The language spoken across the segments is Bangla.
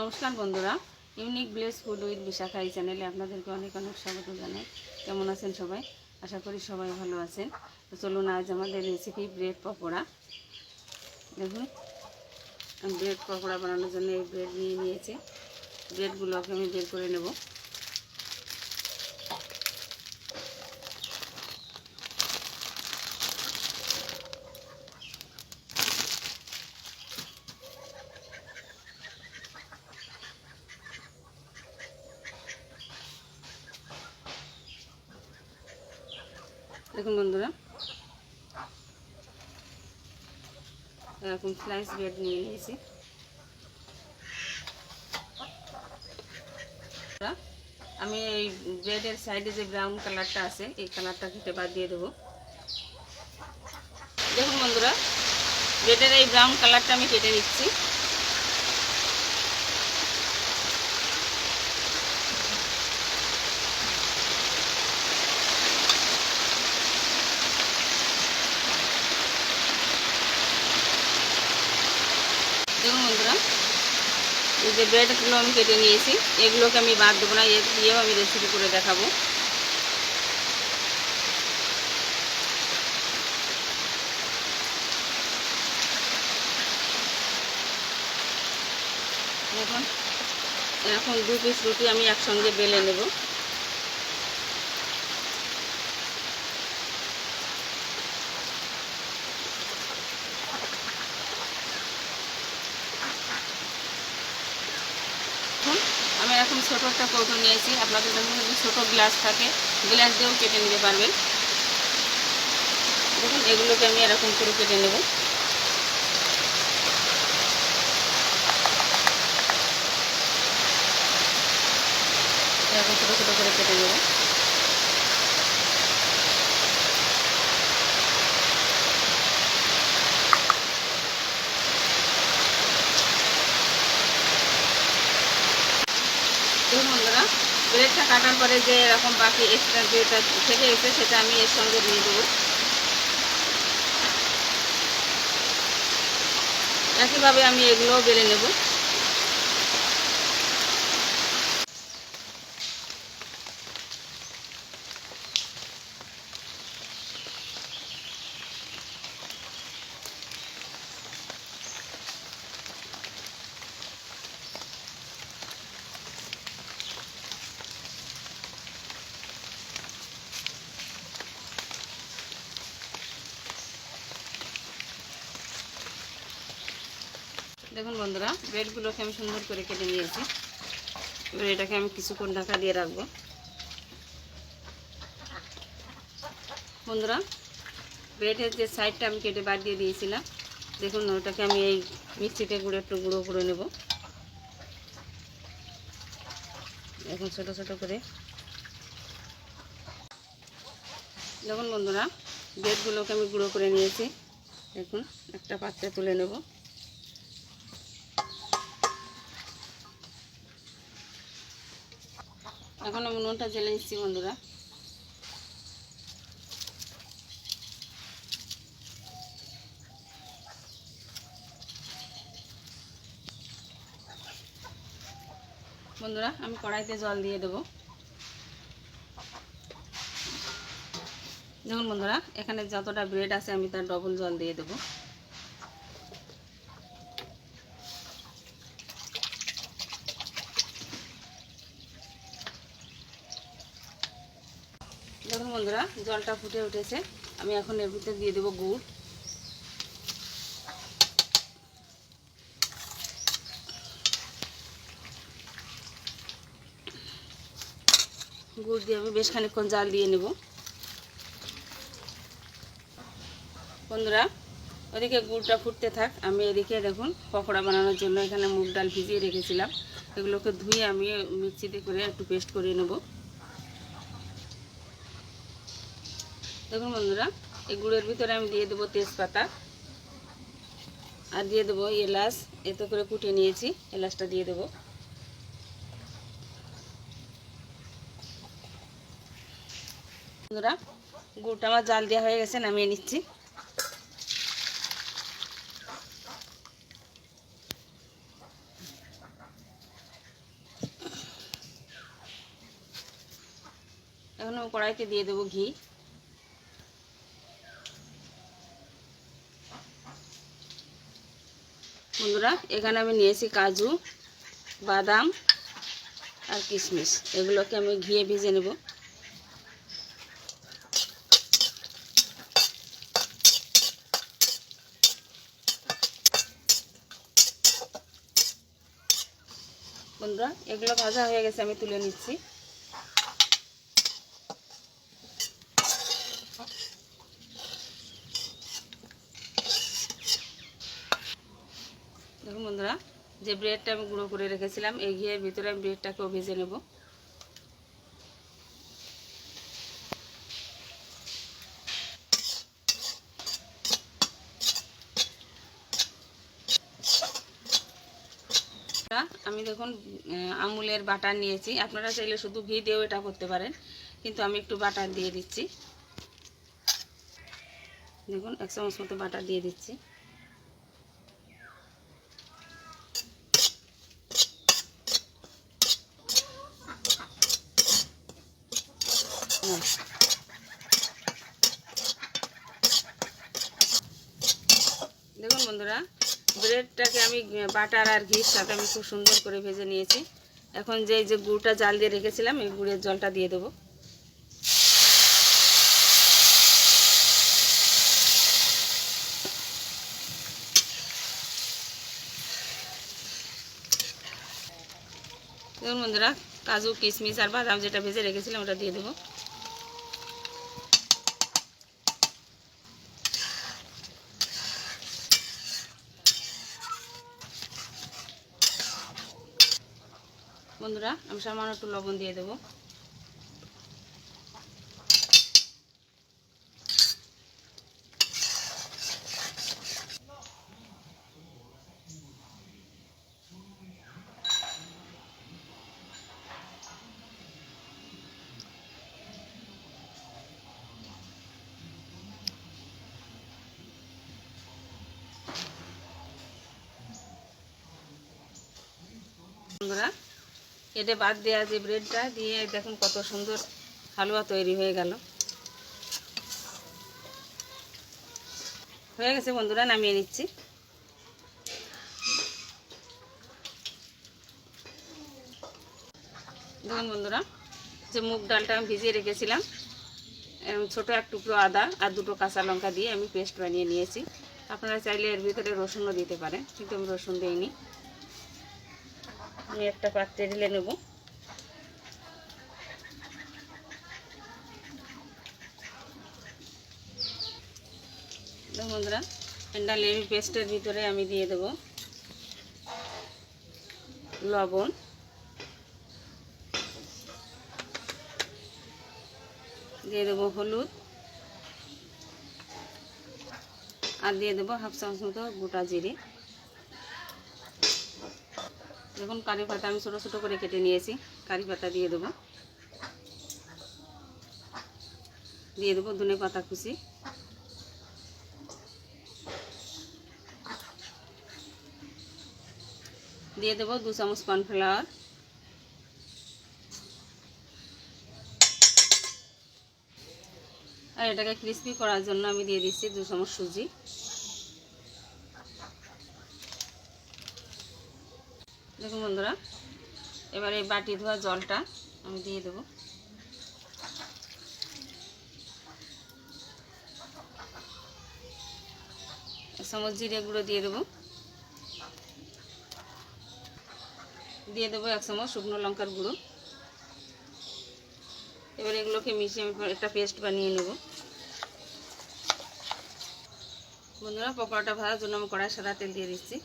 নমস্কার বন্ধুরা unique bless food with Bishakha এই চ্যানেলে আপনাদেরকে অনেক অনেক স্বাগত জানাই। কেমন আছেন সবাই? আশা করি সবাই ভালো আছেন। তো চলুন আজ আমাদের রেসিপি ব্রেড পকোড়া। দেখুন ব্রেড পকোড়া বানানোর জন্য এই ব্রেড নিয়ে নিয়েছি। ব্রেডগুলোকে আমি বের করে নেব। দেখুন বন্ধুরা। এরকম স্লাইস ব্রেড নিয়ে নিয়েছি। আমি এই ব্রেডের সাইডে যে ব্রাউন কালারটা আছে, এই কালারটা কেটে বাদ দিয়ে দেবো। দেখুন বন্ধুরা ব্রেডের এই ব্রাউন কালারটা আমি কেটে দিচ্ছি দেখুন বন্ধুরা এই যে ব্রেডগুলো আমি কেটে নিয়েছি, এগুলোকে আমি বাদ দেবো না, এ দিয়েও আমি রেসিপি করে দেখাবো। এখন এখন দু পিস রুটি আমি একসঙ্গে বেলে নেব দেখুন আমি এরকম ছোটো একটা কৌটো নিয়েছি। আপনাদের যদি ছোটো গ্লাস থাকে, গ্লাস দিয়েও কেটে নিতে পারবেন। দেখুন, এগুলোকে আমি এরকম করে কেটে নেব। এরকম ছোটো ছোটো করে কেটে নেব দেখুন বন্ধুরা ব্রেডটা কাটার পরে যে এরকম বাকি এক্সট্রা যেটা থেকে এসে সেটা আমি এর সঙ্গে দিয়ে দেবো। একইভাবে আমি এগুলোও বেলে নেব। দেখুন বন্ধুরা, ব্রেডগুলোকে আমি সুন্দর করে কেটে নিয়েছি। এবার এটাকে আমি কিছুক্ষণ ঢাকা দিয়ে রাখব। বন্ধুরা, ব্রেডের যে সাইডটা আমি কেটে বাদ দিয়ে দিয়েছিলাম, দেখুন ওটাকে আমি এই মিক্সিতে গুঁড়ো, একটু গুঁড়ো করে নেব। এখন ছোট ছোট করে। দেখুন বন্ধুরা, ব্রেডগুলোকে আমি গুঁড়ো করে নিয়েছি। দেখুন, একটা পাত্রে তুলে নেব। এখন আমি নুনটা জেলে নিচ্ছি, বন্ধুরা। বন্ধুরা, আমি কড়াইতে জল দিয়ে দেবো। দেখুন বন্ধুরা, এখানে যতটা ব্রেড আছে, আমি তার ডবল জল দিয়ে দেবো। দেখুন বন্ধুরা, জলটা ফুটে উঠেছে। আমি এখন এর ভিতরে দিয়ে দেবো গুড়। গুড় দিয়ে আমি বেশ খানিকক্ষণ জাল দিয়ে নেব। বন্ধুরা, ওদিকে গুড়টা ফুটতে থাক। আমি এদিকে দেখুন, পকোড়া বানানোর জন্য এখানে মুগ ডাল ভিজিয়ে রেখেছিলাম। এগুলোকে ধুয়ে আমি মিক্সিতে করে একটু পেস্ট করে নেব। দেখুন বন্ধুরা, এই গুড়ের ভিতরে আমি দিয়ে দেবো তেজপাতা। আর দিয়ে দেবো এলাচ, এত করে কুটে নিয়েছি, এলাচটা দিয়ে দেবো। বন্ধুরা, গুড়টা আমার জাল দেওয়া হয়ে গেছে, নামিয়ে নিচ্ছি। এখন কড়াইতে দিয়ে দেবো ঘি। বন্ধুরা, এখানে আমি নিয়েছি কাজু, বাদাম আর কিশমিশ। এগুলোকে আমি ঘিয়ে ভেজে নেব। বন্ধুরা, এগুলো ভাজা হয়ে গেছে, আমি তুলে নিচ্ছি দেখুন বন্ধুরা যে ব্রেডটা আমি গুঁড়ো করে রেখেছিলাম, এই ঘিয়ের ভিতরে আমি ব্রেডটাকেও ভেজে নেব। আমি দেখুন আমুলের বাটার নিয়েছি। আপনারা চাইলে শুধু ঘি দিয়েও এটা করতে পারেন, কিন্তু আমি একটু বাটার দিয়ে দিচ্ছি। দেখুন, এক চামচ মতো বাটার দিয়ে দিচ্ছি। দেখুন বন্ধুরা, ব্রেডটাকে আমি বাটার আর ঘির সাথে আমি খুব সুন্দর করে ভেজে নিয়েছি। এখন যে যে গুড়টা জাল দিয়ে রেখেছিলাম, এই গুড়ের জলটা দিয়ে দেবো। দেখুন বন্ধুরা, কাজু, কিশমিশ আর বাদাম যেটা ভেজে রেখেছিলাম, ওটা দিয়ে দেবো। বন্ধুরা আমি সামান্য একটু লবণ দিয়ে দেবো। বন্ধুরা কেটে বাদ দেওয়া যে ব্রেডটা দিয়ে দেখুন কত সুন্দর হালুয়া তৈরি হয়ে গেল। হয়ে গেছে বন্ধুরা, নামিয়ে নিচ্ছি। দেখুন বন্ধুরা, যে মুগ ডালটা আমি ভিজিয়ে রেখেছিলাম ছোট এক টুকরো আদা আর দুটো কাঁচা লঙ্কা দিয়ে আমি পেস্ট বানিয়ে নিয়েছি। আপনারা চাইলে এর ভিতরে রসুনও দিতে পারেন, কিন্তু আমি রসুন দিইনি। আমি একটা পাত্রে ঢেলে নেব। বন্ধুরা এই পেস্টের ভিতরে আমি দিয়ে দেব লবণ। দিয়ে দেবো হলুদ। আর দিয়ে দেবো হাফ চামচ মতো গোটা জিরে। দেখুন, কারি পাতা আমি ছোটো ছোটো করে কেটে নিয়েছি। কারি পাতা দিয়ে দেবো। দিয়ে দেবো ধনে পাতা কুচি। দিয়ে দেবো দু চামচ কর্নফ্লাওয়ার। আর এটাকে ক্রিস্পি করার জন্য আমি দিয়ে দিচ্ছি দু চামচ সুজি। দেখুন বন্ধুরা, এবার এই বাটি ধোয়া জলটা আমি দিয়ে দেবো। চামচ জিরে গুঁড়ো দিয়ে দেবো। দিয়ে দেবো এক চামচ শুকনো লঙ্কার গুঁড়ো। এবার এগুলোকে মিশিয়ে একটা পেস্ট বানিয়ে নেব। বন্ধুরা, পকোড়াটা ভাজার জন্য আমি কড়াই সাদা তেল দিয়ে দিচ্ছি।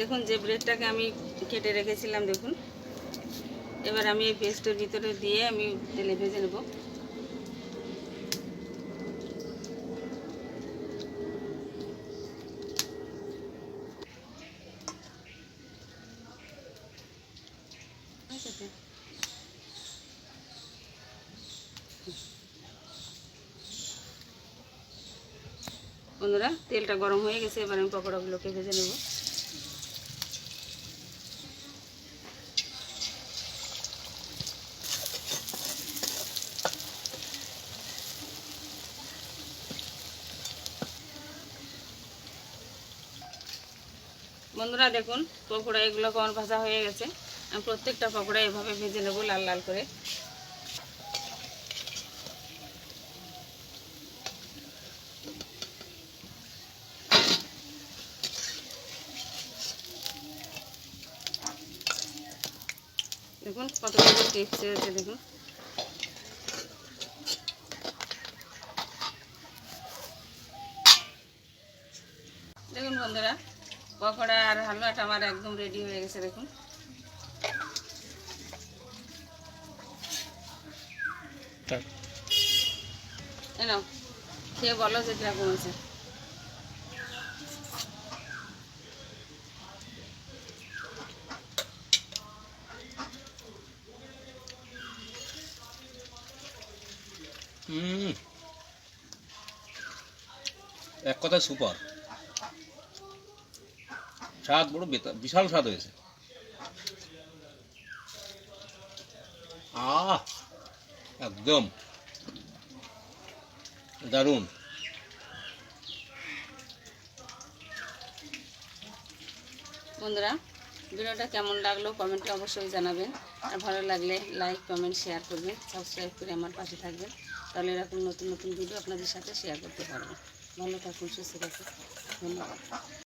দেখুন, যে ব্রেডটাকে আমি কেটে রেখেছিলাম, দেখুন। এবার আমি এই পেস্টের ভিতরে দিয়ে আমি তেলে ভেজে নেব। বন্ধুরা, তেলটা গরম হয়ে গেছে, এবার আমি পকোড়াগুলোকে ভেজে নেব। বন্ধুরা দেখুন, পকোড়া এগুলো কখন ভাজা হয়ে গেছে। আমি প্রত্যেকটা পকোড়া এভাবে ভেজে নেব লাল লাল করে। দেখুন কতগুলো টেস্ট হয়েছে, দেখুন। দেখুন বন্ধুরা পকোড়া আর হালুয়াটা আমার একদম রেডি হয়ে গেছে দেখুন। খেয়ে বলো যে কীরকম হয়েছে। হুম। এক কথা সুপার। স্বাদ বড় বিশাল স্বাদ হয়েছে। আহ, একদম। দারুণ। বন্ধুরা, ভিডিওটা কেমন লাগল কমেন্টে অবশ্যই জানাবেন। আর ভালো লাগলে লাইক, কমেন্ট, শেয়ার করবেন। সাবস্ক্রাইব করে আমার পাশে থাকবেন। তাহলে এরকম নতুন নতুন ভিডিও আপনাদের সাথে শেয়ার করতে পারব। ভালো থাকুন, সুস্থ থাকুন। ধন্যবাদ।